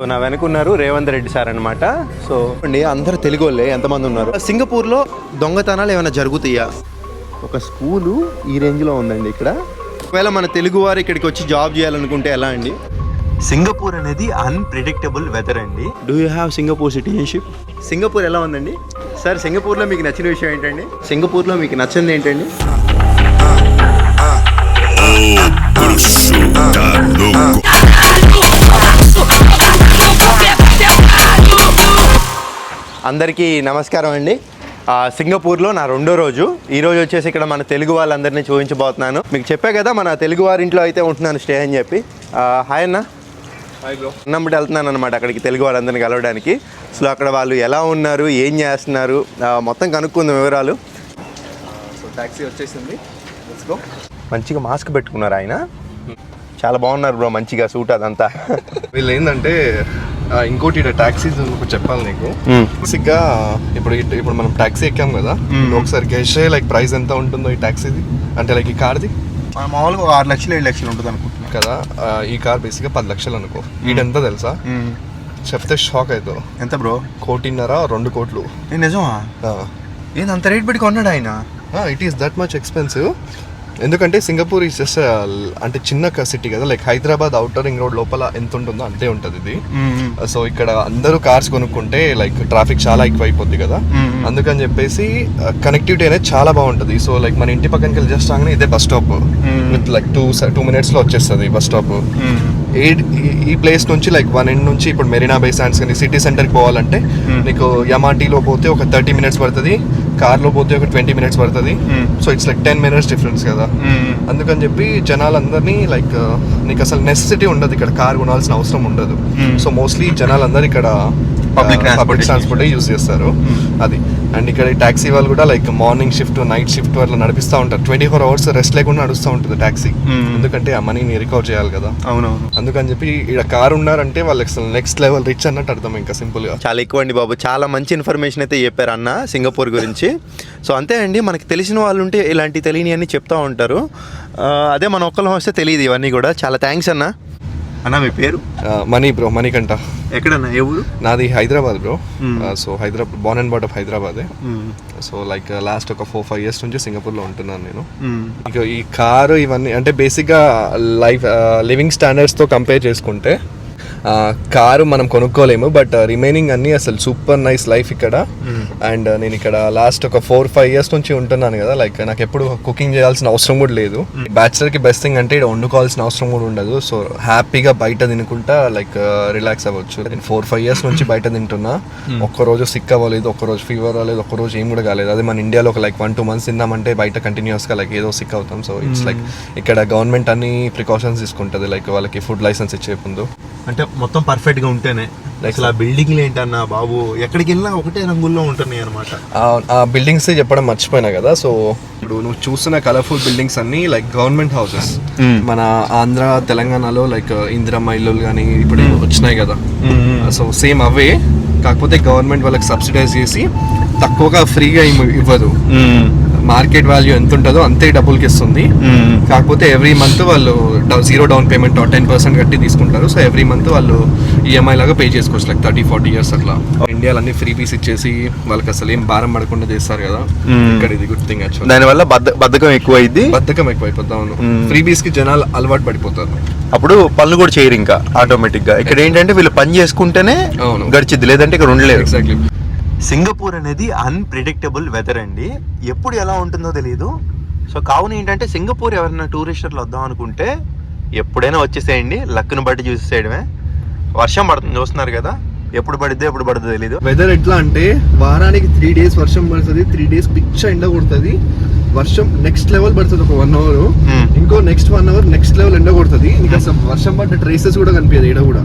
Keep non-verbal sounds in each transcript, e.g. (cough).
So నా వెనుకున్నారు Revanth Reddy sir అనమాట సో అండి అందరు తెలుగు వాళ్ళే ఎంతమంది ఉన్నారు సింగపూర్లో దొంగతనాలు ఏమైనా జరుగుతాయా ఒక స్కూలు ఈ రేంజ్లో ఉందండి ఇక్కడ ఒకవేళ మన తెలుగు వారు ఇక్కడికి వచ్చి జాబ్ చేయాలనుకుంటే ఎలా అండి సింగపూర్ అనేది అన్ప్రిడిక్టబుల్ వెదర్ అండి do you have Singapore citizenship Singapore ఎలా ఉందండి సార్ సింగపూర్లో మీకు నచ్చిన విషయం ఏంటండి సింగపూర్లో మీకు నచ్చింది ఏంటండి అందరికీ నమస్కారం అండి. సింగపూర్లో నా రెండో రోజు. ఈ రోజు వచ్చేసి ఇక్కడ మన తెలుగు వాళ్ళందరినీ చూపించబోతున్నాను. మీకు చెప్పా కదా మన తెలుగు వారింట్లో అయితే ఉంటున్నాను స్టే అని చెప్పి. హాయ్ అన్న. Hi bro. నమ్మటి వెళ్తున్నాను అనమాట అక్కడికి తెలుగు వాళ్ళందరినీ కలవడానికి. సో అక్కడ వాళ్ళు ఎలా ఉన్నారు ఏం చేస్తున్నారు మొత్తం కనుక్కుందాం వివరాలు. సో ట్యాక్సీ వచ్చేసింది. మంచిగా మాస్క్ పెట్టుకున్నారు ఆయన. చాలా బాగున్నారు బ్రో మంచిగా సూట్ అదంతా. వీళ్ళు ఏంటంటే ఇంకోటి ఒకటి చెప్పాలి నీకు. బేసిక్గా ఇప్పుడు ఇప్పుడు మనం ట్యాక్సీ ఎక్కాం కదా. ఒకసారి గెస్ట్ లైక్ ప్రైస్ ఎంత ఉంటుందో ఈ ట్యాక్సీది అంటే లైక్ ఈ కార్ది మామూలుగా ఆరు లక్షలు ఏడు లక్షలు ఉంటుంది అనుకుంటున్నాను కదా ఈ కార్ బేసిక్గా పది లక్షలు అనుకో. ఎంత తెలుసా? చెప్తే షాక్ అవుతావు ఎంత బ్రో కోటిన్నర రెండు కోట్లు. నిజమా? ఏంది అంత రేట్ పెట్టి కొన్నాడు ఆయన? It is that much expensive ఎందుకంటే సింగపూర్ ఈస్ జస్ట్ అంటే చిన్న సిటీ కదా. Like Hyderabad outer ring road లోపల ఎంత ఉంటుందో అంతే ఉంటుంది ఇది. సో ఇక్కడ అందరూ కార్స్ కొనుక్కుంటే లైక్ ట్రాఫిక్ చాలా ఎక్కువ అయిపోద్ది కదా. అందుకని చెప్పేసి కనెక్టివిటీ అనేది చాలా బాగుంటుంది. సో లైక్ మన ఇంటి పక్కనకి వెళ్ళి జస్ట్ రాగానే ఇదే bus stop with like two two మినిట్స్లో వచ్చేస్తుంది బస్ స్టాప్ ఈ ఈ ప్లేస్ నుంచి లైక్ వన్ ఎండ్ నుంచి ఇప్పుడు మెరీనా బై శాండ్స్ కానీ సిటీ సెంటర్కి పోవాలంటే Hmm. నీకు యమాటీలో పోతే ఒక థర్టీ మినిట్స్ పడుతుంది. కార్లో పోతే ఒక ట్వంటీ మినిట్స్ పడుతుంది. Hmm. So it's like ten minutes difference కదా. అందుకని చెప్పి జనాలందరినీ లైక్ నీకు అసలు నెసెసిటీ ఉండదు ఇక్కడ. కార్ కొనాల్సిన అవసరం ఉండదు. Hmm. సో మోస్ట్లీ జనాలందరూ ఇక్కడ పబ్లిక్ ట్రాన్స్పోర్ట్ యూజ్ చేస్తారు. అది. అండ్ ఇక్కడ ఈ ట్యాక్సీ వాళ్ళు కూడా like morning shift night shift అట్లా నడిపిస్తూ ఉంటారు. ట్వంటీ ఫోర్ అవర్స్ రెస్ట్ లేకుండా నడుస్తూ ఉంటుంది ట్యాక్సీ Hmm. ఎందుకంటే ఆ మనీని రికవర్ చేయాలి కదా. అవునవును. అందుకని చెప్పి ఇక్కడ కార్ ఉన్నారంటే వాళ్ళకి అసలు నెక్స్ట్ లెవెల్ రిచ్ అన్నట్టు అర్థం ఇంకా సింపుల్గా. చాలా ఎక్కువ అండి బాబు. చాలా మంచి ఇన్ఫర్మేషన్ అయితే చెప్పారు అన్న సింగపూర్ గురించి. సో అంతే అండి. మనకి తెలిసిన వాళ్ళు ఉంటే ఇలాంటి తెలియని అన్ని చెప్తా ఉంటారు. ఆ, అదే మన ఒక్కళ్ళం వస్తే తెలియదు ఇవన్నీ కూడా. చాలా థ్యాంక్స్ అన్న. అన్న మీ పేరు? మనీ బ్రో మనీ కంట ఎక్కడన్నా ఏ ఊరు? నాది Hyderabad bro. So Hyderabad born and brought up హైదరాబాదే. సో లైక్ లాస్ట్ ఒక ఫోర్ ఫైవ్ ఇయర్స్ నుంచి సింగపూర్లో ఉంటున్నాను నేను. ఇక ఈ కారు ఇవన్నీ అంటే బేసిక్గా లైఫ్ లివింగ్ స్టాండర్డ్స్తో కంపేర్ చేసుకుంటే కారు మనం కొనుక్కోలేము బట్ రిమైనింగ్ అన్నీ అసలు సూపర్ నైస్ లైఫ్ ఇక్కడ. అండ్ నేను ఇక్కడ లాస్ట్ ఒక ఫోర్ ఫైవ్ ఇయర్స్ నుంచి ఉంటున్నాను కదా లైక్ నాకు ఎప్పుడు కుకింగ్ చేయాల్సిన అవసరం కూడా లేదు. బ్యాచులర్కి బెస్ట్ థింగ్ అంటే ఇక్కడ వండుకోవాల్సిన అవసరం కూడా ఉండదు. సో హ్యాపీగా బయట తినుకుంటా లైక్ రిలాక్స్ అవ్వచ్చు. నేను ఫోర్ ఫైవ్ ఇయర్స్ నుంచి బయట తింటున్నా. ఒక్క రోజు సిక్ అవ్వలేదు ఒక్క రోజు ఫీవర్ రాలేదు ఒక్క రోజు ఏం కూడా కాలేదు. అదే మన ఇండియాలో ఒక లైక్ వన్ టూ మంత్స్ తిందామంటే బయట కంటిన్యూస్గా లైక్ ఏదో సిక్ అవుతాం. సో ఇట్స్ లైక్ ఇక్కడ గవర్నమెంట్ అన్ని ప్రికాషన్స్ తీసుకుంటుంది లైక్ వాళ్ళకి ఫుడ్ లైసెన్స్ ఇచ్చే ముందు. అంటే మొత్తం పర్ఫెక్ట్గా ఉంటేనే. అసలు ఆ బిల్డింగ్లు ఏంటన్నా బాబు ఎక్కడికి వెళ్ళినా ఒకటే రంగుల్లో ఉంటున్నాయి అనమాట ఆ- ఆ బిల్డింగ్స్ చెప్పడం మర్చిపోయినా కదా సో ఇప్పుడు నువ్వు చూస్తున్న కలర్ఫుల్ బిల్డింగ్స్ అన్ని లైక్ గవర్నమెంట్ హౌసెస్ Hmm. మన ఆంధ్ర తెలంగాణలో లైక్ ఇందిరమ్మ ఇల్లులు కానీ ఇప్పుడు వచ్చినాయి కదా. సో సేమ్ అవే కాకపోతే గవర్నమెంట్ వాళ్ళకి సబ్సిడైజ్ చేసి తక్కువగా ఫ్రీగా ఇవ్వ- ఇవ్వదు. మార్కెట్ వాల్యూ ఎంత ఉంటుందో అంతే డబ్బులకి ఇస్తుంది కాకపోతే ఎవ్రీ మంత్ వాళ్ళు zero down payment ten percent కట్టి తీసుకుంటారు. సో ఎవ్రీ మంత్ వాళ్ళు ఈఎంఐ లాగా పే చేసుకోవచ్చు లైక్ థర్టీ ఫార్టీ ఇయర్స్ అట్లా. ఇండియాలో అన్ని ఫ్రీ పీస్ ఇచ్చేసి వాళ్ళకి అసలు ఏం భారం పడకుండా చేస్తారు కదా. ఇక్కడ ఇది గుడ్ థింగ్ యాక్చువల్ దానివల్ల బద్ధకం ఎక్కువ అయింది బద్ధకం అవును Hmm. ఫ్రీ పీస్కి జనాలు అలవాటు పడిపోతారు. అప్పుడు పనులు కూడా చేయరు ఇంకా ఆటోమేటిక్గా ఇక్కడ ఏంటంటే వీళ్ళు పని చేసుకుంటేనే అవును. గడిచిద్ది లేదంటే ఇక్కడ ఉండలేరు. ఎగ్జాక్ట్లీ సింగపూర్ అనేది అన్ప్రిడిక్టబుల్ వెదర్ అండి. ఎప్పుడు ఎలా ఉంటుందో తెలియదు సో కావున ఏంటంటే సింగపూర్ ఎవరైనా టూరిస్టర్లు వద్దాం అనుకుంటే ఎప్పుడైనా వచ్చేసేయండి. లక్ను బట్టి చూసేయడమే వర్షం పడుతుంది చూస్తున్నారు కదా. ఎప్పుడు పడిద్దో ఎప్పుడు పడుతుందో తెలియదు వెదర్ ఎట్లా అంటే వారానికి త్రీ డేస్ వర్షం పడుతుంది త్రీ డేస్ పిచ్చ ఎండ కొడుతుంది. వర్షం నెక్స్ట్ లెవెల్ పడుతుంది ఒక వన్ అవర్ Hmm. ఇంకో next one hour next level ఎండ కొడుతుంది. అసలు వర్షం పడ్డ ట్రేసెస్ కూడా కనిపించదు ఈడ కూడా.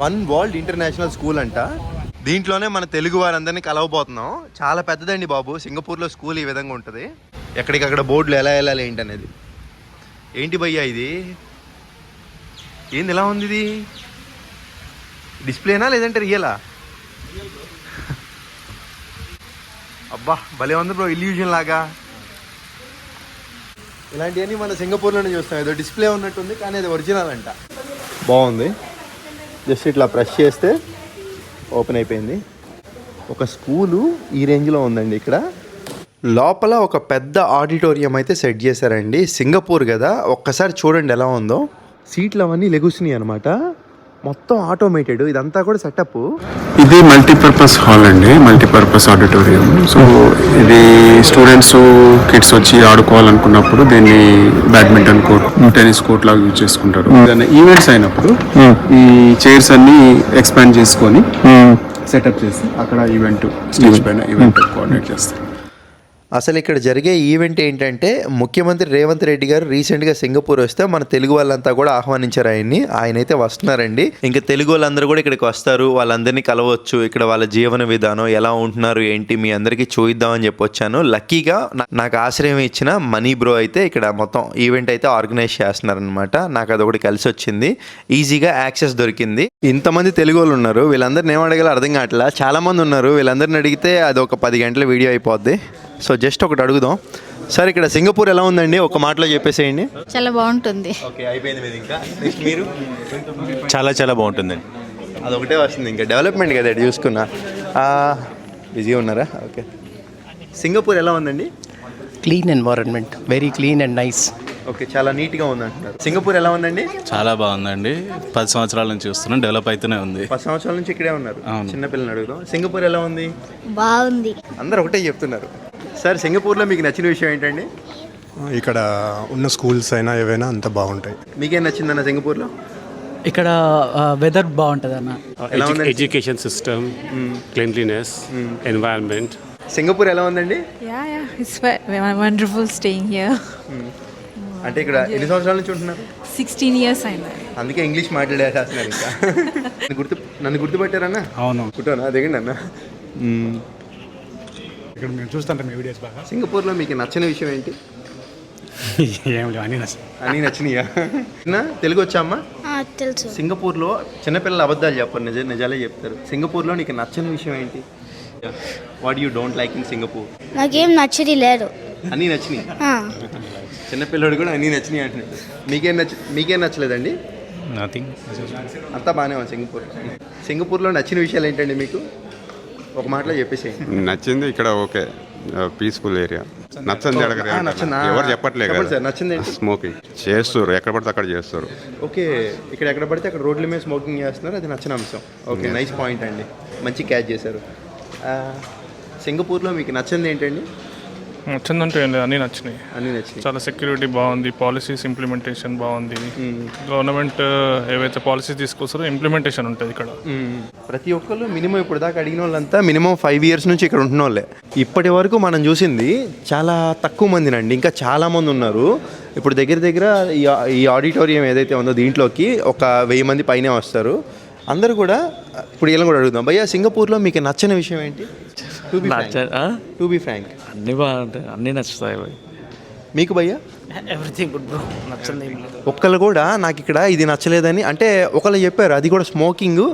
వన్ వరల్డ్ ఇంటర్నేషనల్ స్కూల్ అంట. దీంట్లోనే మన తెలుగు వారందరినీ కలవబోతున్నాం. చాలా పెద్దదండి బాబు. సింగపూర్లో స్కూల్ ఈ విధంగా ఉంటుంది. ఎక్కడికక్కడ బోర్డులు ఎలా వెళ్ళాలి ఏంటి అనేది ఏంటి భయ్యా ఇది? ఏంది ఎలా ఉంది ఇది? డిస్ప్లేనా లేదంటే రియలా? అబ్బా భలే ఉంది బ్రో ఇల్యూజన్ లాగా. ఇలాంటివన్నీ మన సింగపూర్లోనే చూస్తాం. ఏదో డిస్ప్లే ఉన్నట్టుంది కానీ అది ఒరిజినల్ అంట. బాగుంది. జస్ట్ ఇట్లా ప్రెస్ చేస్తే ఓపెన్ అయిపోయింది. ఒక స్కూలు ఈ రేంజ్లో ఉందండి ఇక్కడ. లోపల ఒక పెద్ద ఆడిటోరియం అయితే సెట్ చేశారండి. సింగపూర్ కదా ఒక్కసారి చూడండి ఎలా ఉందో. సీట్లు అవన్నీ లెగుసినాయి అనమాట మొత్తం ఆటోమేటెడ్ ఇదంతా కూడా సెటప్ ఇది మల్టీపర్పస్ హాల్ అండి. మల్టీపర్పస్ ఆడిటోరియం సో ఇది స్టూడెంట్స్ కిడ్స్ వచ్చి ఆడుకోవాలనుకున్నప్పుడు దీన్ని బ్యాడ్మింటన్ కోర్ట్ టెన్నిస్ కోర్ట్ లాగా యూజ్ చేసుకుంటారు. ఏదైనా ఈవెంట్స్ అయినప్పుడు ఈ చైర్స్ అన్ని ఎక్స్పాండ్ చేసుకొని సెటప్ చేసి అక్కడ ఈవెంట్ స్టేజ్ పైన ఈవెంట్ కోఆర్డినేట్ చేస్తారు. అసలు ఇక్కడ జరిగే ఈవెంట్ ఏంటంటే ముఖ్యమంత్రి రేవంత్ రెడ్డి గారు రీసెంట్గా సింగపూర్ వస్తే మన తెలుగు వాళ్ళంతా కూడా ఆహ్వానించారు ఆయన్ని. ఆయన అయితే వస్తున్నారండి. ఇంకా తెలుగు వాళ్ళందరూ కూడా ఇక్కడికి వస్తారు. వాళ్ళందరినీ కలవచ్చు. ఇక్కడ వాళ్ళ జీవన విధానం ఎలా ఉంటున్నారు ఏంటి మీ అందరికీ చూయిద్దామని చెప్పి వచ్చాను లక్కీగా నా- నాకు ఆశ్రయం ఇచ్చిన మనీ బ్రో అయితే ఇక్కడ మొత్తం ఈవెంట్ అయితే ఆర్గనైజ్ చేస్తున్నారనమాట నాకు అదొకటి కలిసి వచ్చింది. ఈజీగా యాక్సెస్ దొరికింది. ఇంతమంది తెలుగు వాళ్ళు ఉన్నారు. వీళ్ళందరిని ఏం అడగాలో అర్థం కావట్లా. చాలామంది ఉన్నారు. వీళ్ళందరిని అడిగితే అది ఒక పది గంటల వీడియో అయిపోద్ది. సో జస్ట్ ఒకటి అడుగుదాం. సార్ ఇక్కడ సింగపూర్ ఎలా ఉందండి? ఒక మాటలో చెప్పేసేయండి. చాలా బాగుంటుంది. ఓకే అయిపోయింది మీది ఇంకా. నెక్స్ట్ మీరు? చాలా చాలా బాగుంటుందండి అదొకటే వస్తుంది ఇంకా. డెవలప్మెంట్ కదా ఇటు చూసుకున్నా. బిజీగా ఉన్నారా? ఓకే. సింగపూర్ ఎలా ఉందండి? Clean environment very clean and nice okay చాలా నీట్గా ఉంది అంటున్నారు సింగపూర్ ఎలా ఉందండి? చాలా బాగుందండి. పది సంవత్సరాల నుంచి చూస్తున్నాం. డెవలప్ అయితేనే ఉంది. పది సంవత్సరాల నుంచి ఇక్కడే ఉన్నారు. అవును. చిన్నపిల్లల్ని అడుగుదాం. సింగపూర్ ఎలా ఉంది? బాగుంది. అందరు ఒకటే చెప్తున్నారు. సార్ సింగపూర్లో మీకు నచ్చిన విషయం ఏంటండి? ఇక్కడ ఉన్న స్కూల్స్ అయినా ఏవైనా అంత బాగుంటాయి. మీకేం నచ్చిందన్న సింగపూర్లో? ఇక్కడ వెదర్ బాగుంటుంది అన్న ఎలా ఉందండి? education system, cleanliness, environment. Singapore ఎలా ఉందండి? Yeah, yeah, it's ve- ve- wonderful staying here. అంటే ఇక్కడ ఎన్ని సంవత్సరాల నుంచి ఉంటున్నారు? 16 years I know. అందుకే ఇంగ్లీష్ మాట్లాడేసేస్తున్నారు ఇంకా. (laughs) నన్ను గుర్తు నన్ను గుర్తుపట్టారన్నా? అవును. కుట్టానా దిగండి అన్న. ఇక్కడ మేము చూస్తుంటాం మీ వీడియోస్ బాగా. సింగపూర్లో మీకు నచ్చిన విషయం ఏంటి? ఏం లేవు అన్నీ నచ్చినాయా? తెలుగు వచ్చామ్మా తెలుసు. సింగపూర్లో చిన్నపిల్లలు అబద్ధాలు చెప్పరు నిజ నిజాలే చెప్తారు. సింగపూర్లో నీకు నచ్చని విషయం ఏంటి? What you don't like in Singapore నాకేం నచ్చది లేదు అన్నీ నచ్చినాయి? చిన్నపిల్లడు కూడా అన్నీ నచ్చినాయి అంటున్నాడు. మీకేం నచ్చ మీకేం నచ్చలేదండి? నథింగ్ అంతా బాగానే ఉంది సింగపూర్. సింగపూర్లో నచ్చిన విషయాలు ఏంటండి మీకు? ఒక మాటలో చెప్పేసేయండి. నచ్చింది ఇక్కడ ఓకే. పీస్ఫుల్ ఏరియా నచ్చంది అడగరు? ఎవరు చెప్పట్లే చెప్పండి సార్, కదా నచ్చింది ఏంటి? స్మోకింగ్ చేస్తారు. ఎక్కడ పడితే అక్కడ చేస్తారు. ఓకే. ఇక్కడ ఎక్కడ పడితే అక్కడ రోడ్ల మీద స్మోకింగ్ చేస్తున్నారు. అది నచ్చిన అంశం. ఓకే నైస్ పాయింట్ అండి. మంచి క్యాచ్ చేశారు. ఆ, సింగపూర్లో మీకు నచ్చింది ఏంటండి? నచ్చిందంటే ఏం లేదు అన్నీ నచ్చినాయి. అన్నీ నచ్చినాయి. చాలా సెక్యూరిటీ బాగుంది పాలసీస్ ఇంప్లిమెంటేషన్ బాగుంది. గవర్నమెంట్ ఏవైతే పాలసీస్ తీసుకొస్తారో ఇంప్లిమెంటేషన్ ఉంటుంది ఇక్కడ. ప్రతి ఒక్కళ్ళు మినిమం ఇప్పుడు దాకా అడిగిన వాళ్ళంతా మినిమం ఫైవ్ ఇయర్స్ నుంచి ఇక్కడ ఉంటున్న వాళ్ళే. ఇప్పటి వరకు మనం చూసింది చాలా తక్కువ మందినండి ఇంకా చాలా మంది ఉన్నారు. ఇప్పుడు దగ్గర దగ్గర ఈ ఈ ఆడిటోరియం ఏదైతే ఉందో దీంట్లోకి ఒక వెయ్యి మంది పైనే వస్తారు. అందరూ కూడా ఇప్పుడు వీళ్ళని కూడా అడుగుదాం. భయ్యా సింగపూర్లో మీకు నచ్చని విషయం ఏంటి? To be to be frank అన్ని బాగుంటాయి. అన్ని నచ్చుతాయి మీకు భయ్యా? ఎవ్రీథింగ్ గుడ్ బ్రో నచ్చింది ఒక్కళ్ళు కూడా నాకు ఇక్కడ ఇది నచ్చలేదని అంటే ఒకళ్ళు చెప్పారు అది కూడా స్మోకింగ్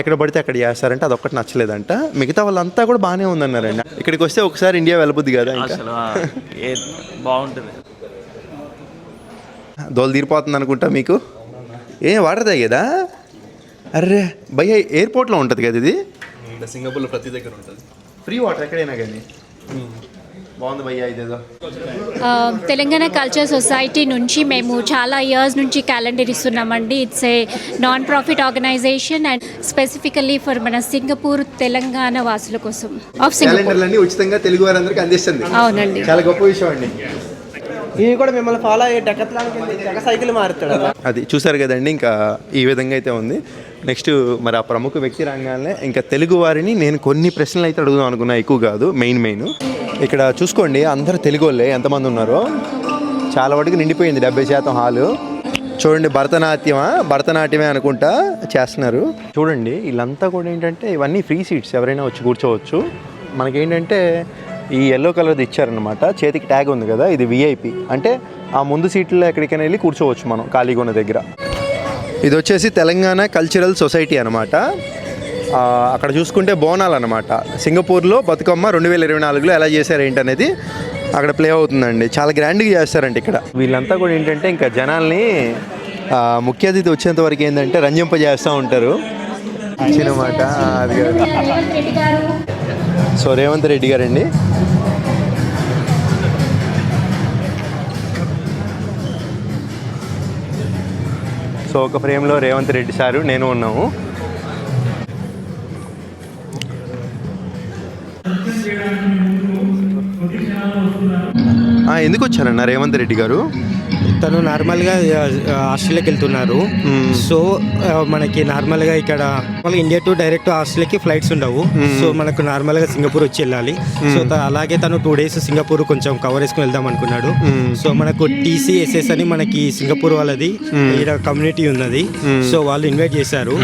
ఎక్కడ పడితే అక్కడ చేస్తారంటే అదొక్కటి నచ్చలేదంట. మిగతా వాళ్ళంతా కూడా బాగానే ఉందన్నారండి ఇక్కడికి వస్తే ఒకసారి ఇండియా వెళ్ళబుద్ది కదా ఇంకా? అసలు ఏ బాగుంటుంది. దోలు తీరిపోతుంది అనుకుంటా మీకు. ఏ వాటర్ తాగేదా? అర్రే. భయ్య ఎయిర్పోర్ట్లో ఉంటుంది కదా ఇది? సింగపూర్లో ప్రతి దగ్గర ఉంటుంది. ఫ్రీ వాటర్ ఎక్కడైనా కానీ బాగుంది భయ్య ఇదేదో. తెలంగాణ కల్చర్ సొసైటీ నుంచి మేము చాలా ఇయర్స్ నుంచి క్యాలెండర్ ఇస్తున్నామండి. It's a non profit organization and specifically for మన సింగపూర్ తెలంగాణ వాసుల కోసం. ఆఫ్ సింగపూర్ క్యాలెండర్లన్నీ ఉచితంగా తెలుగు వారందరికీ అందిస్తుంది. అవునండి. చాలా గొప్ప విషయం అండి. ఇవి కూడా మిమ్మల్ని ఫాలో అయ్యే డెక సైకిల్ మారుతాడు అది చూసారు కదండి ఇంకా ఈ విధంగా అయితే ఉంది. నెక్స్ట్ మరి ఆ ప్రముఖ వ్యక్తి రంగానే ఇంకా తెలుగు వారిని నేను కొన్ని ప్రశ్నలు అయితే అడుగుదాం అనుకున్నా ఎక్కువ కాదు మెయిన్ మెయిన్. ఇక్కడ చూసుకోండి అందరు తెలుగు వాళ్ళే ఎంతమంది ఉన్నారో. చాలా వరకు నిండిపోయింది డెబ్బై శాతం హాలు. చూడండి భరతనాట్యమా? భరతనాట్యమే అనుకుంటా చేస్తున్నారు. చూడండి వీళ్ళంతా కూడా ఏంటంటే ఇవన్నీ ఫ్రీ సీట్స్ ఎవరైనా వచ్చి కూర్చోవచ్చు. మనకేంటంటే ఈ ఎల్లో కలర్ది ఇచ్చారనమాట చేతికి ట్యాగ్ ఉంది కదా ఇది విఐపి అంటే ఆ ముందు సీట్లో ఎక్కడికైనా వెళ్ళి కూర్చోవచ్చు మనం ఖాళీగా ఉన్న దగ్గర. ఇది వచ్చేసి తెలంగాణ కల్చరల్ సొసైటీ అనమాట అక్కడ చూసుకుంటే బోనాలు అనమాట సింగపూర్లో బతుకమ్మ రెండు వేల ఇరవై నాలుగులో ఎలా చేశారు ఏంటనేది అక్కడ ప్లే అవుతుందండి. చాలా గ్రాండ్గా చేస్తారండి ఇక్కడ. వీళ్ళంతా కూడా ఏంటంటే ఇంకా జనాల్ని ఆ, ముఖ్య అతిథి వచ్చేంత వరకు ఏంటంటే రంజింప చేస్తూ ఉంటారు సినిమాట అది కాదు. సో రేవంత్ రెడ్డి గారండి. సో ఒక ఫ్రేమ్లో రేవంత్ రెడ్డి సారు నేను ఉన్నాము. ఎందుకు వచ్చారన్న రేవంత్ రెడ్డి గారు? తను నార్మల్గా ఆస్ట్రేలియాకి వెళ్తున్నారు సో మనకి నార్మల్గా ఇక్కడ ఇండియా టు డైరెక్ట్ ఆస్ట్రేలియాకి ఫ్లైట్స్ ఉండవు. సో మనకు నార్మల్గా సింగపూర్ వచ్చి వెళ్ళాలి. సో అలాగే తను టూ డేస్ సింగపూర్ కొంచెం కవర్ చేసుకుని వెళ్దాం అనుకున్నాడు. సో మనకు టీసీఎస్ఎస్ అని మనకి సింగపూర్ వాళ్ళది ఇక్కడ కమ్యూనిటీ ఉన్నది. సో వాళ్ళు ఇన్వైట్ చేశారు.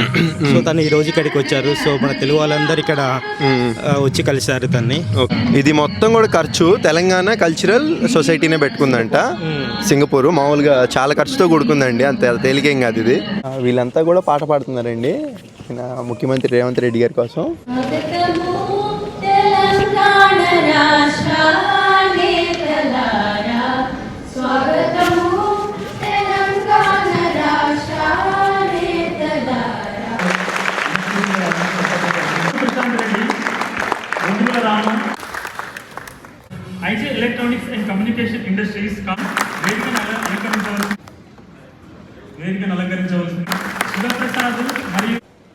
సో తను ఈ రోజు ఇక్కడికి వచ్చారు. సో మన తెలుగు వాళ్ళందరూ ఇక్కడ వచ్చి కలిశారు తన్ని. ఇది మొత్తం కూడా ఖర్చు తెలంగాణ కల్చరల్ సొసైటీనే పెట్టుకుందంట. సింగపూర్. మామూలుగా చాలా ఖర్చుతో కూడుకుందండి. అంత తేలికేం కాదు ఇది. వీళ్ళంతా కూడా పాట పాడుతున్నారండి. ఈయన ముఖ్యమంత్రి రేవంత్ రెడ్డి గారి కోసం. తెలంగాణ రాష్ట్ర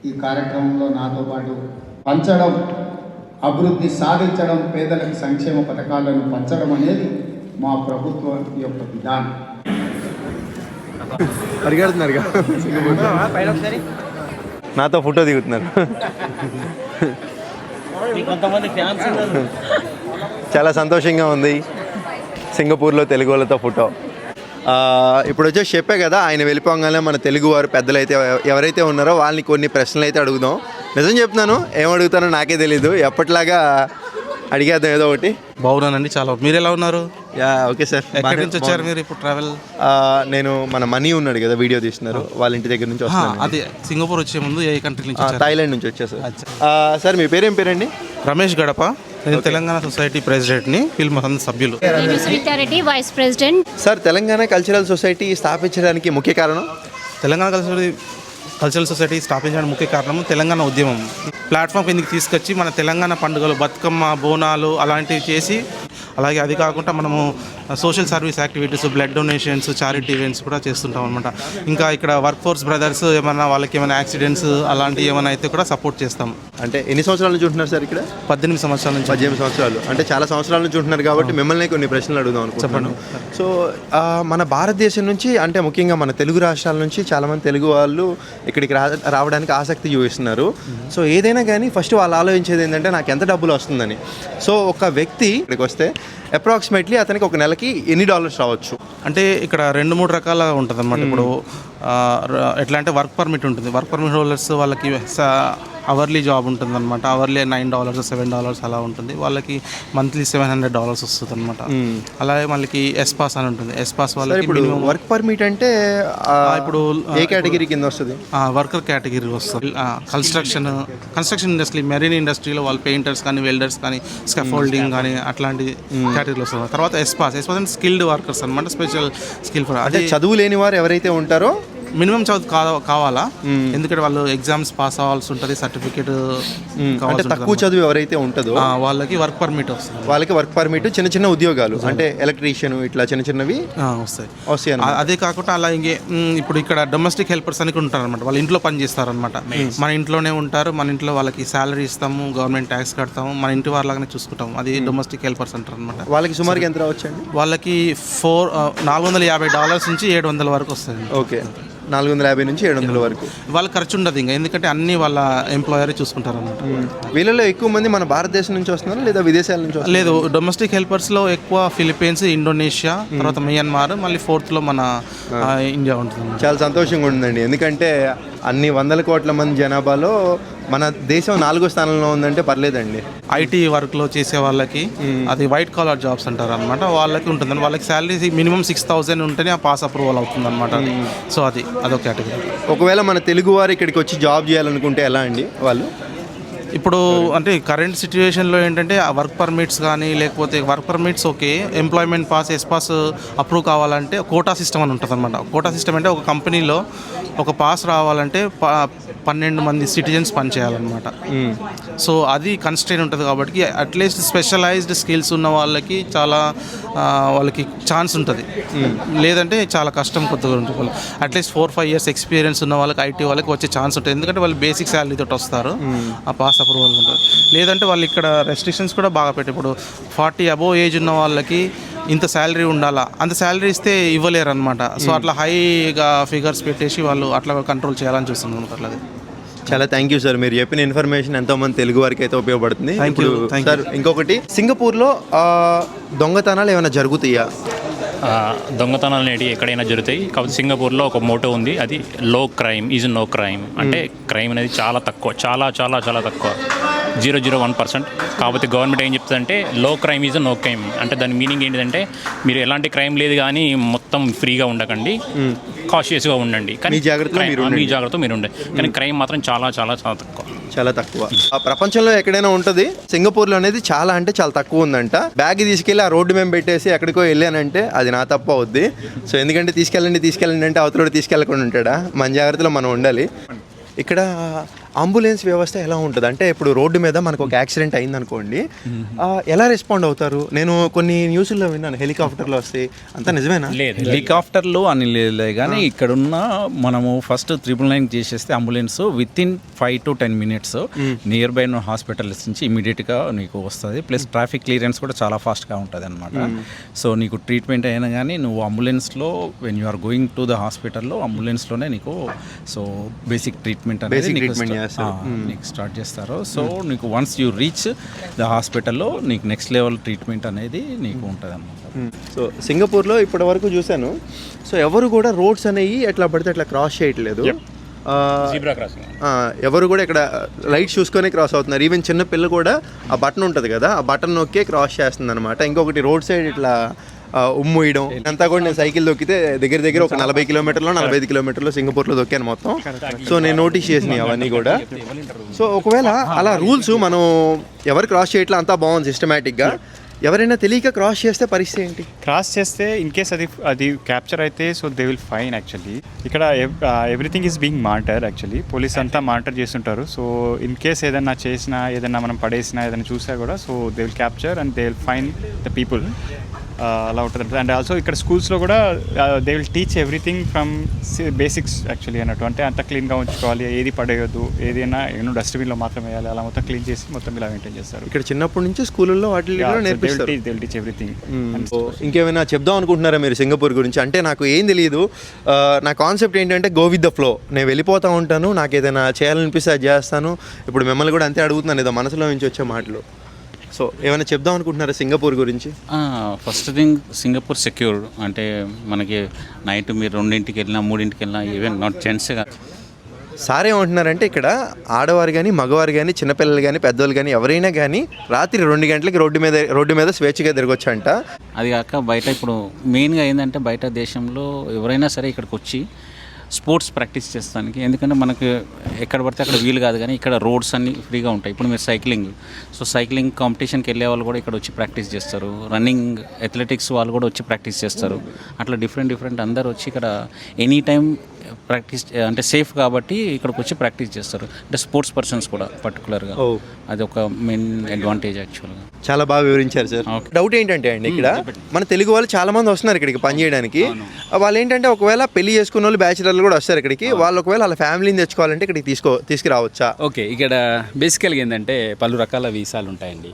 ఈ కార్యక్రమంలో నాతో పాటు పంచడం అభివృద్ధి సాధించడం పేదలకు సంక్షేమ పథకాలను పంచడం అనేది మా ప్రభుత్వం యొక్క విధానం. పరిగెడుతున్నారు నాతో ఫోటో దిగుతున్నారు. కొంతమంది ఫ్యాన్స్ ఉన్నారు. చాలా సంతోషంగా ఉంది. సింగపూర్లో తెలుగు వాళ్ళతో ఫోటో. ఆ, ఇప్పుడు వచ్చేసి చెప్పే కదా ఆయన వెళ్ళిపోగానే మన తెలుగు వారు పెద్దలైతే ఎవ- ఎవరైతే ఉన్నారో వాళ్ళని కొన్ని ప్రశ్నలు అయితే అడుగుదాం. నిజం చెప్తున్నాను ఏం అడుగుతానో నాకే తెలీదు. ఎప్పటిలాగా అడిగేద్దాం ఏదో ఒకటి. బాగున్నానండి చాలా మీరు ఎలా ఉన్నారు? Yeah okay sir. ఎక్కడి నుంచి వచ్చారు మీరు ఇప్పుడు ట్రావెల్ నేను మన మనీ ఉన్నాడు కదా వీడియో తీస్తున్నారు. వాళ్ళ ఇంటి దగ్గర నుంచి వస్తున్నాను అది సింగపూర్ వచ్చే ముందు ఏ కంట్రీ నుంచి థాయిలాండ్ నుంచి వచ్చా సార్ ఆ, సార్ మీ పేరేం పేరండి? రమేష్ గడప. తెలంగాణ సొసైటీ ప్రెసిడెంట్ని ఫిల్మ్ సంఘ సభ్యులు. Sunitha Reddy vice president. Sir Telangana cultural society స్థాపించడానికి ముఖ్య కారణం? తెలంగాణ కల్చరల్ కల్చరల్ సొసైటీ స్థాపించడానికి ముఖ్య కారణం తెలంగాణ ఉద్యమం. ప్లాట్ఫామ్ కిందకి తీసుకొచ్చి మన తెలంగాణ పండుగలు బతుకమ్మ బోనాలు అలాంటివి చేసి అలాగే అది కాకుండా మనము social service activities blood donations charity events కూడా చేస్తుంటాం అనమాట ఇంకా ఇక్కడ వర్క్ ఫోర్స్ బ్రదర్స్ ఏమన్నా వాళ్ళకి ఏమైనా యాక్సిడెంట్స్ అలాంటివి ఏమైనా అయితే కూడా సపోర్ట్ చేస్తాం. అంటే ఎన్ని సంవత్సరాల నుంచి ఉంటున్నారు సార్ ఇక్కడ? పద్దెనిమిది సంవత్సరాల నుంచి. పద్దెనిమిది సంవత్సరాలు. అంటే చాలా సంవత్సరాల నుంచి ఉంటున్నారు కాబట్టి మిమ్మల్ని కొన్ని ప్రశ్నలు అడుగుదాం అనుకుంటున్నాను. సో మన భారతదేశం నుంచి అంటే ముఖ్యంగా మన తెలుగు రాష్ట్రాల నుంచి చాలామంది తెలుగు వాళ్ళు ఇక్కడికి రా రావడానికి ఆసక్తి చూపిస్తున్నారు. సో ఏదైనా కానీ ఫస్ట్ వాళ్ళు ఆలోచించేది ఏంటంటే నాకు ఎంత డబ్బులు వస్తుందని. సో ఒక వ్యక్తి ఇక్కడికి వస్తే అప్రాక్సిమేట్లీ అతనికి ఒక నెలకి ఎన్ని డాలర్స్ రావచ్చు? అంటే ఇక్కడ రెండు మూడు రకాల ఉంటుంది అనమాట ఇప్పుడు ఆ, ర- ఎట్లా అంటే వర్క్ పర్మిట్ ఉంటుంది. వర్క్ పర్మిట్ హోల్డర్స్ వాళ్ళకి అవర్లీ జాబ్ ఉంటుంది అనమాట hourly nine dollars seven dollars అలా ఉంటుంది. వాళ్ళకి మంత్లీ సెవెన్ హండ్రెడ్ డాలర్స్ వస్తుంది అనమాట అలాగే వాళ్ళకి ఎస్ పాస్ అని ఉంటుంది. ఎస్ పాస్ వాళ్ళకి ఇప్పుడు వర్క్ పర్మిట్ అంటే ఇప్పుడు, ఏ కేటగిరీ కింద వస్తుంది? వర్కర్ కేటగిరీ వస్తుంది. కన్స్ట్రక్షన్ కన్స్ట్రక్షన్ ఇండస్ట్రీ మెరీన్ ఇండస్ట్రీలో వాళ్ళు పెయింటర్స్ కానీ వెల్డర్స్ కానీ స్కఫోల్డింగ్ కానీ అట్లాంటి కేటగిరీలో వస్తుంది. తర్వాత ఎస్పాస్ ఎస్పాస్ అంటే స్కిల్డ్ వర్కర్స్ అనమాట స్పెషల్ స్కిల్ ఫర్ అదే చదువు లేని వారు ఎవరైతే ఉంటారో మినిమం చదువు కావాలా? ఎందుకంటే వాళ్ళు ఎగ్జామ్స్ పాస్ అవ్వాల్సి ఉంటుంది సర్టిఫికేట్ అంటే తక్కువ చదువు ఎవరైతే ఉంటుందో వాళ్ళకి వర్క్ పర్మిట్ వస్తుంది. వాళ్ళకి వర్క్ పర్మిట్ చిన్న చిన్న ఉద్యోగాలు అంటే ఎలక్ట్రీషియన్ ఇట్లా చిన్న చిన్నవి వస్తాయి. వస్తాయి అదే కాకుండా అలా ఇంకే ఇప్పుడు ఇక్కడ డొమెస్టిక్ హెల్పర్స్ అని ఉంటారు అనమాట వాళ్ళ ఇంట్లో పని చేస్తారనమాట మన ఇంట్లోనే ఉంటారు మన ఇంట్లో వాళ్ళకి శాలరీ ఇస్తాము గవర్నమెంట్ ట్యాక్స్ కడతాము మన ఇంటి వాళ్ళగానే చూసుకుంటాము. అది డొమెస్టిక్ హెల్పర్స్ అంటారు అనమాట వాళ్ళకి సుమారుగా ఎంత రావచ్చండి? వాళ్ళకి ఫోర్ నాలుగు వందల యాభై డాలర్స్ నుంచి ఏడు వందల వరకు వస్తుంది ఓకే. నాలుగు వందల యాభై నుంచి ఏడు వందల వరకు. వాళ్ళ ఖర్చు ఉండదు ఇంకా ఎందుకంటే అన్ని వాళ్ళ ఎంప్లాయర్ చూసుకుంటారు అనమాట వీళ్ళలో ఎక్కువ మంది మన భారతదేశం నుంచి వస్తున్నారు లేదా విదేశాల నుంచి లేదు డొమెస్టిక్ హెల్పర్స్లో ఎక్కువ ఫిలిప్పీన్స్ ఇండోనేషియా తర్వాత మియన్మార్ మళ్ళీ ఫోర్త్లో మన ఇండియా ఉంటుంది. చాలా సంతోషంగా ఉందండి. ఎందుకంటే అన్ని వందల కోట్ల మంది జనాభాలో మన దేశం నాలుగో స్థానంలో ఉందంటే పర్లేదండి. ఐటీ వర్క్లో చేసే వాళ్ళకి అది వైట్ కాలర్ జాబ్స్ అంటారు అనమాట వాళ్ళకి ఉంటుంది వాళ్ళకి శాలరీ మినిమం సిక్స్ థౌసండ్ ఉంటేనే ఆ పాస్ అప్రూవల్ అవుతుంది అనమాట సో అది అదొక కేటగిరీ ఒకవేళ మన తెలుగు వారు ఇక్కడికి వచ్చి జాబ్ చేయాలనుకుంటే ఎలా అండి వాళ్ళు? ఇప్పుడు అంటే కరెంట్ సిచ్యువేషన్లో ఏంటంటే ఆ వర్క్ పర్మిట్స్ కానీ లేకపోతే work permits okay employment pass S pass approve కావాలంటే కోటా సిస్టమ్ అని ఉంటుంది అనమాట కోటా సిస్టమ్ అంటే ఒక కంపెనీలో ఒక పాస్ రావాలంటే ప- పన్నెండు మంది సిటిజన్స్ పనిచేయాలన్నమాట. సో అది కన్స్ట్రెయిన్ ఉంటుంది కాబట్టి అట్లీస్ట్ స్పెషలైజ్డ్ స్కిల్స్ ఉన్న వాళ్ళకి చాలా వాళ్ళకి ఛాన్స్ ఉంటుంది. లేదంటే చాలా కష్టం కొద్దిగా ఉంటుంది. At least four five years experience ఉన్న వాళ్ళకి ఐటీ వాళ్ళకి వచ్చే ఛాన్స్ ఉంటుంది. ఎందుకంటే వాళ్ళు బేసిక్ శాలరీ తోటి వస్తారు. ఆ పాస్ అప్రూవల్ ఉంటుంది. లేదంటే వాళ్ళు ఇక్కడ రెస్ట్రిక్షన్స్ కూడా బాగా పెట్టి ఇప్పుడు ఫార్టీ అబోవ్ ఏజ్ ఉన్న వాళ్ళకి ఇంత శాలరీ ఉండాలా? అంత శాలరీ ఇస్తే ఇవ్వలేరు అనమాట సో అట్లా హైగా ఫిగర్స్ పెట్టేసి వాళ్ళు అట్లా కంట్రోల్ చేయాలని చూస్తున్నారు అట్లా చాలా థ్యాంక్ యూ సార్ మీరు చెప్పిన ఇన్ఫర్మేషన్ ఎంతో మంది తెలుగు వారికి అయితే ఉపయోగపడుతుంది. ఇప్పుడు సార్ ఇంకొకటి సింగపూర్లో దొంగతనాలు ఏమైనా జరుగుతాయా? దొంగతనాలు అనేవి ఎక్కడైనా జరుగుతాయి. కాకపోతే సింగపూర్లో ఒక మోటో ఉంది. అది low crime is no crime అంటే క్రైమ్ అనేది చాలా తక్కువ చాలా చాలా చాలా తక్కువ. జీరో జీరో వన్ పర్సెంట్ కాకపోతే గవర్నమెంట్ ఏం చెప్తుందంటే లో క్రైమ్ ఈజ్ నో క్రైమ్ అంటే దాని మీనింగ్ ఏంటిదంటే మీరు ఎలాంటి క్రైమ్ లేదు కానీ మొత్తం ఫ్రీగా ఉండకండి. కాషియస్గా ఉండండి. కానీ ఆ, మీ. జాగ్రత్త మీరు ఉండండి. కానీ క్రైమ్ మాత్రం చాలా చాలా చాలా తక్కువ. చాలా తక్కువ. ఆ ప్రపంచంలో ఎక్కడైనా ఉంటుంది సింగపూర్లో అనేది చాలా అంటే చాలా తక్కువ ఉందంట. బ్యాగ్ తీసుకెళ్ళి ఆ రోడ్డు మేము పెట్టేసి ఎక్కడికో వెళ్ళానంటే అది నా తప్పు అవుద్ది. సో ఎందుకంటే తీసుకెళ్ళండి తీసుకెళ్ళండి అంటే అవతల తీసుకెళ్ళకుండా ఉంటాడా? మన జాగ్రత్తలో మనం ఉండాలి. ఇక్కడ అంబులెన్స్ వ్యవస్థ ఎలా ఉంటుంది? అంటే ఇప్పుడు రోడ్డు మీద మనకు ఒక యాక్సిడెంట్ అయింది అనుకోండి ఎలా రెస్పాండ్ అవుతారు? నేను కొన్ని న్యూస్లో విన్నాను హెలికాప్టర్లో వస్తే అంతా నిజమేనా? లేదు హెలికాప్టర్లు అని లేదు కానీ ఇక్కడున్న మనము ఫస్ట్ త్రిబుల్ నైన్ చేసేస్తే ambulance within five to ten minutes nearby hospitals నుంచి ఇమీడియట్గా నీకు వస్తుంది. ప్లస్ ట్రాఫిక్ క్లియరెన్స్ కూడా చాలా ఫాస్ట్గా ఉంటుంది అనమాట సో నీకు ట్రీట్మెంట్ అయినా కానీ నువ్వు అంబులెన్స్లో when you are going to the హాస్పిటల్లో అంబులెన్స్లోనే నీకు సో బేసిక్ ట్రీట్మెంట్ అనేది Basic నీకు చేస్తారు. స్టార్ట్ చేస్తారు. సో నీకు వన్స్ యూ రీచ్ ద హాస్పిటల్లో నీకు నెక్స్ట్ లెవెల్ ట్రీట్మెంట్ అనేది నీకు ఉంటుంది అనమాట సో సింగపూర్లో ఇప్పటి వరకు చూశాను. సో ఎవరు కూడా రోడ్స్ అనేవి ఎట్లా పడితే అట్లా క్రాస్ చేయట్లేదు. ఆ, జీబ్రా క్రాసింగ్ ఆ, ఎవరు కూడా ఇక్కడ లైట్ చూసుకొని క్రాస్ అవుతున్నారు. ఈవెన్ చిన్న పిల్ల కూడా ఆ బటన్ ఉంటుంది కదా ఆ బటన్ నొక్కే క్రాస్ చేస్తుంది అనమాట ఇంకొకటి రోడ్ సైడ్ ఇట్లా ఉమ్ముయడం అంతా కూడా నేను సైకిల్ దొక్కితే దగ్గర దగ్గర ఒక నలభై కిలోమీటర్లు నలభై ఐదు కిలోమీటర్లు సింగపూర్లో దొక్కాను మొత్తం. సో నేను నోటీస్ చేసినాయి అవన్నీ కూడా. సో ఒకవేళ అలా రూల్స్ మనం ఎవరు క్రాస్ చేయట్లా అంతా బాగుంది సిస్టమేటిక్గా. ఎవరైనా తెలియక క్రాస్ చేస్తే పరిస్థితి ఏంటి? క్రాస్ చేస్తే ఇన్ కేస్ అది అది క్యాప్చర్ అయితే so they will fine actually. ఇక్కడ everything is being monitor actually. Police అంతా మానిటర్ చేస్తుంటారు. సో ఇన్ కేస్ ఏదైనా చేసినా ఏదైనా మనం పడేసినా ఏదైనా చూసా కూడా so they will capture and they will fine the people. అలా ఉంటుంది అండ్ ఆల్సో ఇక్కడ స్కూల్స్లో కూడా they will teach everything from basics actually అన్నట్టు అంటే అంత క్లీన్గా ఉంచుకోవాలి ఏది పడేయొద్దు ఏదైనా ఏమో డస్ట్బిన్లో మాత్రం వేయాలి అలా మొత్తం క్లీన్ చేసి మొత్తం ఇలా మెయింటైన్ చేస్తారు. ఇక్కడ చిన్నప్పటి నుంచి విల్ టీచ్ ఎవ్రీథింగ్ ఇంకేమైనా చెప్దాం అనుకుంటున్నారా మీరు సింగపూర్ గురించి? అంటే నాకు ఏం తెలియదు నా కాన్సెప్ట్ ఏంటంటే గో విత్ ద ఫ్లో నేను వెళ్ళిపోతూ ఉంటాను నాకు ఏదైనా చేయాలనిపిస్తే అది చేస్తాను. ఇప్పుడు మిమ్మల్ని కూడా అంతే అడుగుతున్నాను ఏదో మనసులో నుంచి వచ్చే మాటలు. సో ఏమైనా చెప్దాం అనుకుంటున్నారా సింగపూర్ గురించి? ఫస్ట్ థింగ్ సింగపూర్ సెక్యూర్ అంటే మనకి నైట్ మీరు రెండింటికి వెళ్ళినా మూడింటికి వెళ్ళినా ఈవెన్ నాట్ జెంట్స్ సార్ ఏమంటున్నారంటే ఇక్కడ ఆడవారు కానీ మగవారు కానీ చిన్నపిల్లలు కానీ పెద్దవాళ్ళు కానీ ఎవరైనా కానీ రాత్రి రెండు గంటలకి రోడ్డు మీద రోడ్డు మీద స్వేచ్ఛగా తిరగొచ్చంట. అది కాక బయట ఇప్పుడు మెయిన్గా ఏంటంటే బయట దేశంలో ఎవరైనా సరే ఇక్కడికి వచ్చి స్పోర్ట్స్ ప్రాక్టీస్ చేస్తానికి. ఎందుకంటే మనకు ఎక్కడ పడితే అక్కడ వీలు కాదు కానీ ఇక్కడ రోడ్స్ అన్ని ఫ్రీగా ఉంటాయి. ఇప్పుడు మీరు సైక్లింగ్ సో సైక్లింగ్ కాంపిటీషన్కి వెళ్ళే వాళ్ళు కూడా ఇక్కడ వచ్చి ప్రాక్టీస్ చేస్తారు. రన్నింగ్ అథ్లెటిక్స్ వాళ్ళు కూడా వచ్చి ప్రాక్టీస్ చేస్తారు. అట్లా డిఫరెంట్ డిఫరెంట్ అందరు వచ్చి ఇక్కడ ఎనీ టైం ప్రాక్టీస్ అంటే సేఫ్ కాబట్టి ఇక్కడికి వచ్చి ప్రాక్టీస్ చేస్తారు. అంటే స్పోర్ట్స్ పర్సన్స్ కూడా పర్టికులర్గా. అది ఒక మెయిన్ అడ్వాంటేజ్ యాక్చువల్గా. చాలా బాగా వివరించారు సార్. డౌట్ ఏంటంటే అండి ఇక్కడ మన తెలుగు వాళ్ళు చాలా మంది వస్తున్నారు ఇక్కడికి పని చేయడానికి. వాళ్ళు ఏంటంటే ఒకవేళ పెళ్ళి చేసుకున్న వాళ్ళు బ్యాచులర్లు కూడా వస్తారు ఇక్కడికి. వాళ్ళు ఒకవేళ వాళ్ళ ఫ్యామిలీని తెచ్చుకోవాలంటే ఇక్కడికి తీసుకో తీసుకురావచ్చా? ఓకే. ఇక్కడ బేసికల్గా ఏంటంటే పలు రకాల వీసాలు ఉంటాయండి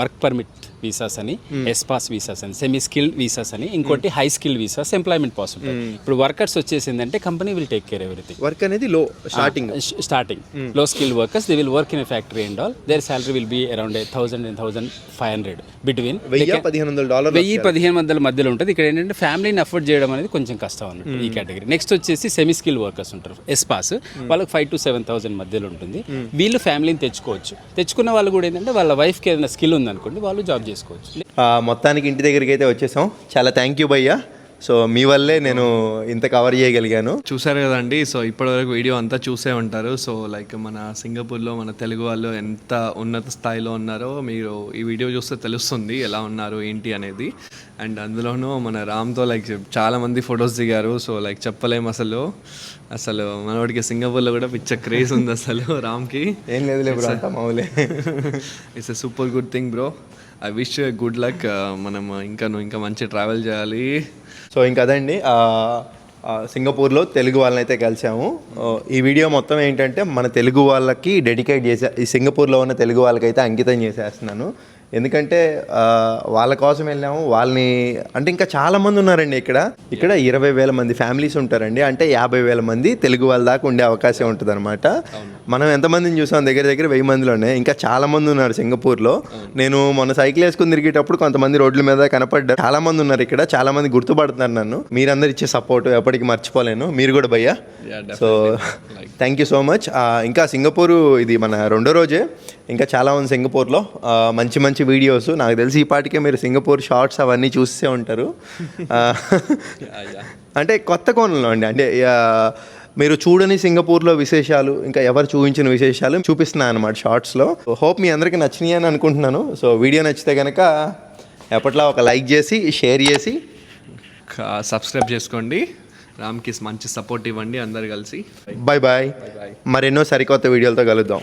వర్క్ పర్మిట్ వీసాస్ అని ఎస్పాస్ వీసాస్ అని సెమీ స్కిల్ వీసాస్ అని ఇంకోటి high skill visas employment pass ఉంటాయి ఇప్పుడు workers వచ్చేసిందంటే company will take care everything work అనేది లో స్టార్టింగ్ స్టార్టింగ్లో skill workers they will work in factory and all their salary will be around thousand and thousand five hundred between వెయ్యి పదిహేను వందల డాలర్లు వెయ్యి పదిహేను వందల మధ్యలో ఉంటుంది. ఇక్కడ ఏంటంటే ఫ్యామిలీని అఫోర్డ్ చేయడం అనేది కొంచెం కష్టం అన్నట్టు ఈ కేటగిరీ నెక్స్ట్ వచ్చేసి సెమీ స్కిల్ వర్కర్స్ ఉంటారు ఎస్పాస్ వాళ్ళకి ఫైవ్ టు సెవెన్ థౌసండ్ మధ్యలో ఉంటుంది. వీళ్ళు ఫ్యామిలీని తెచ్చుకోవచ్చు. తెచ్చుకున్న వాళ్ళు కూడా ఏంటంటే వాళ్ళ వైఫ్కి ఏదైనా స్కిల్ ఉందనుకోండి వాళ్ళు జాబ్ చేసుకోవచ్చు. ఆ, మొత్తానికి ఇంటి దగ్గరికి అయితే వచ్చేసాం. చాలా థ్యాంక్ యూ భయ్యా. సో మీ వల్లే నేను ఇంత కవర్ చేయగలిగాను. చూసారు కదండి సో ఇప్పటివరకు వీడియో అంతా చూసే ఉంటారు. సో లైక్ మన సింగపూర్లో మన తెలుగు వాళ్ళు ఎంత ఉన్నత స్థాయిలో ఉన్నారో మీరు ఈ వీడియో చూస్తే తెలుస్తుంది ఎలా ఉన్నారు ఏంటి అనేది. అండ్ అందులోనూ మన రామ్తో లైక్ చాలా మంది ఫొటోస్ దిగారు. సో లైక్ చెప్పలేము అసలు. అసలు మనవాడికి సింగపూర్లో కూడా పిచ్చ క్రేజ్ ఉంది అసలు రామ్కి. ఏం లేదులే బ్రో అంతా మామూలే. It's a super good thing bro I wish good luck మనం ఇంకా నువ్వు ఇంకా మంచి ట్రావెల్ చేయాలి. సో ఇంకా అదండి. సింగపూర్లో తెలుగు వాళ్ళని అయితే కలిసాము ఈ వీడియో మొత్తం ఏంటంటే మన తెలుగు వాళ్ళకి డెడికేట్ చేసే ఈ సింగపూర్లో ఉన్న తెలుగు వాళ్ళకైతే అంకితం చేసేస్తున్నాను. ఎందుకంటే వాళ్ళ కోసం వెళ్ళాము. వాళ్ళని అంటే ఇంకా చాలా మంది ఉన్నారండి ఇక్కడ. ఇక్కడ ఇరవై వేల మంది ఫ్యామిలీస్ ఉంటారండి. అంటే యాభై వేల మంది తెలుగు వాళ్ళ దాకా ఉండే అవకాశం ఉంటుంది అనమాట మనం ఎంతమందిని చూసాం? దగ్గర దగ్గర వెయ్యి మందిలోనే. ఇంకా చాలా మంది ఉన్నారు సింగపూర్లో. నేను మొన్న సైకిల్ వేసుకుని తిరిగేటప్పుడు కొంతమంది రోడ్ల మీద కనపడ్డారు. చాలా మంది ఉన్నారు ఇక్కడ. చాలా మంది గుర్తుపడుతున్నారు నన్ను. మీరందరు ఇచ్చే సపోర్ట్ ఎప్పటికీ మర్చిపోలేను. మీరు కూడా భయ్యా. So thank you so much ఇంకా సింగపూర్ ఇది మన రెండో రోజే. ఇంకా చాలా ఉంది సింగపూర్లో మంచి మంచి వీడియోస్. నాకు తెలిసి ఈ పాటికే మీరు సింగపూర్ షార్ట్స్ అవన్నీ చూసే ఉంటారు. అంటే కొత్త కోణంలో అండి. అంటే మీరు చూడని సింగపూర్లో విశేషాలు ఇంకా ఎవరు చూపించిన విశేషాలు చూపిస్తున్నాను అనమాట షార్ట్స్లో. హోప్ మీ అందరికీ నచ్చినాయి అని అనుకుంటున్నాను. సో వీడియో నచ్చితే కనుక ఎప్పట్లో ఒక లైక్ చేసి షేర్ చేసి. సబ్స్క్రైబ్ చేసుకోండి. రామ్కి మంచి సపోర్ట్ ఇవ్వండి అందరు కలిసి. బాయ్ బాయ్ మరెన్నో సరికొత్త వీడియోలతో కలుద్దాం.